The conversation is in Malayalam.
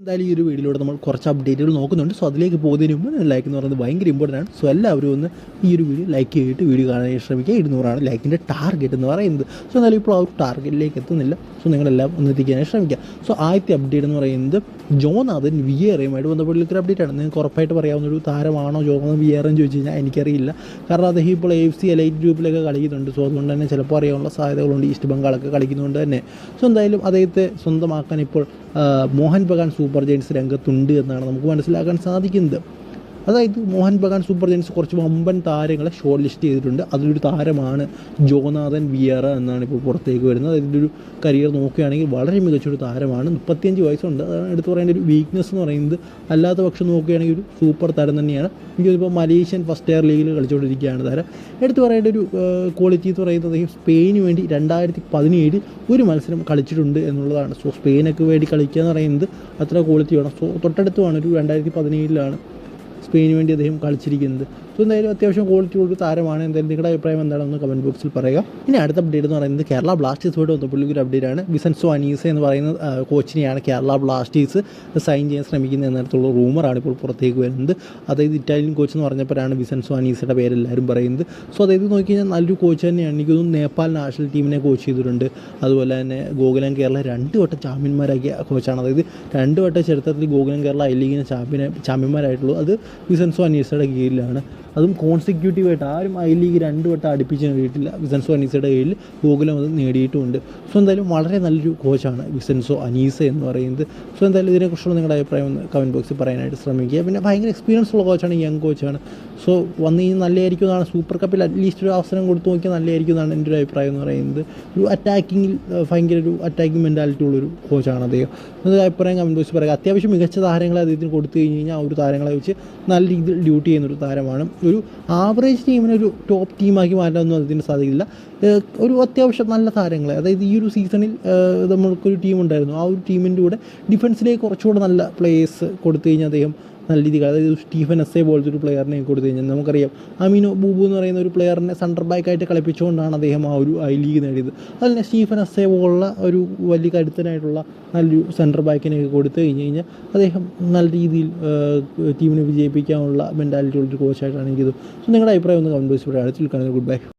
എന്തായാലും ഈ ഒരു വീഡിയോയിലൂടെ നമ്മൾ കുറച്ച് അപ്ഡേറ്റുകൾ നോക്കുന്നുണ്ട്. സോ അതിലേക്ക് പോകുന്നതിന് മുമ്പ് ലൈക്ക് എന്ന് പറയുന്നത് ഭയങ്കര ഇമ്പോർട്ടന്റ് ആണ്. സോ എല്ലാവരും ഒന്ന് ഈ ഒരു വീഡിയോ ലൈക്ക് ചെയ്തിട്ട് വീഡിയോ കാണാൻ ശ്രമിക്കുക. ഇരുന്നൂറാണ് ലൈക്കിന്റെ ടാർഗറ്റ് എന്ന് പറയുന്നത്. സോ എന്നാലും ഇപ്പോൾ ആ ഒരു ടാർഗറ്റിലേക്ക് എത്തുന്നില്ല. സോ നിങ്ങളെല്ലാം ഒന്ന് എത്തിക്കാനായി ശ്രമിക്കുക. സോ ആദ്യത്തെ അപ്ഡേറ്റ് എന്ന് പറയുന്നത് ജോനാഥൻ വിയറയുമായിട്ട് ബന്ധപ്പെട്ട ഒരു അപ്ഡേറ്റ് ആണ്. നിങ്ങൾക്ക് ഉറപ്പായിട്ട് പറയാവുന്ന ഒരു താരമാണോ ജോനാഥൻ വിയറെന്ന് ചോദിച്ചു കഴിഞ്ഞാൽ എനിക്കറിയില്ല. കാരണം അദ്ദേഹം ഇപ്പോൾ എഫ് സി എലൈറ്റ് ഗ്രൂപ്പിലൊക്കെ കളിക്കുന്നുണ്ട്. സോ അതുകൊണ്ട് തന്നെ ചിലപ്പോൾ അറിയാനുള്ള സാധ്യതകളുണ്ട്. ഈസ്റ്റ് ബംഗാളൊക്കെ കളിക്കുന്നതുകൊണ്ട് തന്നെ. സോ എന്തായാലും അദ്ദേഹത്തെ സ്വന്തമാക്കാൻ ഇപ്പോൾ മോഹൻ ബഗാൻ സൂപ്പർ ജയൻസ് രംഗത്തുണ്ട് എന്നാണ് നമുക്ക് മനസ്സിലാക്കാൻ സാധിക്കുന്നത്. അതായത് മോഹൻ ബഗാൻ സൂപ്പർ ജയൻസ് കുറച്ച് വമ്പൻ താരങ്ങളെ ഷോർട്ട് ലിസ്റ്റ് ചെയ്തിട്ടുണ്ട്. അതിലൊരു താരമാണ് ജോനാഥൻ വിയറ എന്നാണ് ഇപ്പോൾ പുറത്തേക്ക് വരുന്നത്. അതിന്റെ ഒരു കരിയർ നോക്കുകയാണെങ്കിൽ വളരെ മികച്ചൊരു താരമാണ്. മുപ്പത്തിയഞ്ച് വയസ്സുണ്ട്. അതാണ് എടുത്തു പറയേണ്ട ഒരു വീക്ക്നെസ് എന്ന് പറയുന്നത്. അല്ലാത്ത പക്ഷം നോക്കുകയാണെങ്കിൽ ഒരു സൂപ്പർ താരം തന്നെയാണ്. എനിക്കിപ്പോൾ മലേഷ്യൻ ഫസ്റ്റ് ഇയർ ലീഗിൽ കളിച്ചുകൊണ്ടിരിക്കുകയാണ് താരം. എടുത്തു പറയേണ്ട ഒരു ക്വാളിറ്റി എന്ന് പറയുന്നത് അദ്ദേഹം സ്പെയിന് വേണ്ടി രണ്ടായിരത്തി പതിനേഴിൽ ഒരു മത്സരം കളിച്ചിട്ടുണ്ട് എന്നുള്ളതാണ്. സോ സ്പെയിനൊക്കെ വേണ്ടി കളിക്കുക എന്ന് പറയുന്നത് അത്ര ക്വാളിറ്റി വേണം സോ തൊട്ടടുത്തുമാണ് ഒരു രണ്ടായിരത്തി പതിനേഴിലാണ് സ്പെയിന് വേണ്ടി അദ്ദേഹം കളിച്ചിരിക്കുന്നത്. സോ എന്തായാലും അത്യാവശ്യം ക്വാളിറ്റി ഒരു താരമാണ്. എന്തായാലും നിങ്ങളുടെ അഭിപ്രായം എന്താണെന്ന് കമന്റ് ബോക്സിൽ പറയുക. ഇനി അടുത്ത അപ്ഡേറ്റ് എന്ന് പറയുന്നത് കേരള ബ്ലാസ്റ്റേഴ്സുമായിട്ട് ബന്ധപ്പെട്ടുള്ള ഒരു അപ്ഡേറ്റ് ആണ്. വിസൻസോ അനീസ എന്ന് പറയുന്ന കോച്ചിനെയാണ് കേരള ബ്ലാസ്റ്റേഴ്സ് സൈൻ ചെയ്യാൻ ശ്രമിക്കുന്നത് എന്നിടത്തുള്ള റൂമറാണ് ഇപ്പോൾ പുറത്തേക്ക് വരുന്നത്. അതായത് ഇറ്റാലിയൻ കോച്ച് എന്ന് പറഞ്ഞപ്പോഴാണ് വിസൻസോ അനീസയുടെ പേരെല്ലാവരും പറയുന്നത്. സോ അതായത് നോക്കി കഴിഞ്ഞാൽ നല്ലൊരു കോച്ച് തന്നെയാണ്. എനിക്ക് തോന്നുന്നു നേപ്പാൾ നാഷണൽ ടീമിനെ കോച്ച് ചെയ്തിട്ടുണ്ട്. അതുപോലെ തന്നെ ഗോകുലം കേരള രണ്ട് വട്ടം ചാമ്പ്യന്മാരാക്കിയ കോച്ചാണ് അതായത് രണ്ട് വട്ടം ചരിത്രത്തിൽ ഗോകുലം കേരള ഐ ലീഗിനെ ചാമ്പ്യൻ ചാമ്പ്യന്മാരായിട്ടുള്ളൂ അത് വിസൻസോ അനീസയുടെ കീഴിലാണ്. അതും കോൺസിക്യൂട്ടീവായിട്ട് ആരും ഐ ലീഗ് രണ്ട് വട്ടം അടുപ്പിച്ച് നേടിയിട്ടില്ല. വിസൻസോ അനീസയുടെ കീഴിൽ ഗോകുലം അത് നേടിയിട്ടുമുണ്ട്. സോ എന്തായാലും വളരെ നല്ലൊരു കോച്ചാണ് വിസൻസോ അനീസ എന്ന് പറയുന്നത്. സോ എന്തായാലും ഇതിനെക്കുറിച്ചുള്ള നിങ്ങളുടെ അഭിപ്രായം ഒന്ന് കമന്റ് ബോക്സിൽ പറയാനായിട്ട് ശ്രമിക്കുക. പിന്നെ ഭയങ്കര എക്സ്പീരിയൻസ് ഉള്ള കോച്ചാണ് യങ് കോച്ചാണ് സോ വന്ന് കഴിഞ്ഞാൽ നല്ലതായിരിക്കും സൂപ്പർ കപ്പിൽ അറ്റ്ലീസ്റ്റ് ഒരു അവസരം കൊടുത്തു നോക്കിയാൽ നല്ലതായിരിക്കും എന്നാണ് എന്റെ ഒരു അഭിപ്രായം എന്ന് പറയുന്നത്. ഒരു അറ്റാക്കിങ്ങിൽ ഭയങ്കര ഒരു അറ്റാക്കിംഗ് മെന്റാലിറ്റി ഉള്ളൊരു കോച്ചാണ് അദ്ദേഹം. എന്നൊരു അഭിപ്രായം കമന്റ് ബോക്സിൽ പറയുക അത്യാവശ്യം മികച്ച താരങ്ങളെ അദ്ദേഹത്തിന് കൊടുത്തു കഴിഞ്ഞ് കഴിഞ്ഞാൽ ആ ഒരു താരങ്ങളെ വെച്ച് നല്ല രീതിയിൽ ഡ്യൂട്ടി ചെയ്യുന്ന ഒരു താരമാണ്. ഒരു ആവറേജ് ടീമിനെ ഒരു ടോപ്പ് ടീമാക്കി മാറ്റാനൊന്നും അതിന് സാധിക്കില്ല. ഒരു അത്യാവശ്യം നല്ല താരങ്ങളെ അതായത് ഈ ഒരു സീസണിൽ നമ്മൾക്കൊരു ടീം ഉണ്ടായിരുന്നു. ആ ഒരു ടീമിന്റെ കൂടെ ഡിഫൻസിലേക്ക് കുറച്ചുകൂടെ നല്ല പ്ലേയേഴ്സ് കൊടുത്തു കഴിഞ്ഞാൽ അദ്ദേഹം നല്ല രീതിയിൽ അതായത് സ്റ്റീഫൻ എസ് എ പോലത്തെ ഒരു പ്ലെയറിനെ കൊടുത്തു കഴിഞ്ഞാൽ നമുക്കറിയാം. അമിനോ ബൂബു എന്ന് പറയുന്ന ഒരു പ്ലെയറിനെ സെന്റർ ബാക്കായിട്ട് കളിപ്പിച്ചുകൊണ്ടാണ് അദ്ദേഹം ആ ഒരു ഐ ലീഗ് നേടിയത്. അതിൽ സ്റ്റീഫൻ എസ് എ പോലുള്ള ഒരു വലിയ കരുത്തനായിട്ടുള്ള നല്ലൊരു സെന്റർ ബാക്കിനെ കൊടുത്തു കഴിഞ്ഞ് കഴിഞ്ഞാൽ അദ്ദേഹം നല്ല രീതിയിൽ ടീമിനെ വിജയിപ്പിക്കാനുള്ള മെന്റാലിറ്റി ഉള്ളൊരു കോച്ചായിട്ടാണ് എനിക്കിത് സോ നിങ്ങളുടെ അഭിപ്രായം ഒന്ന് കമന്റ് ബോക്സിൽ അടുത്തിൽ കാണുന്നത് ഗുഡ് ബൈ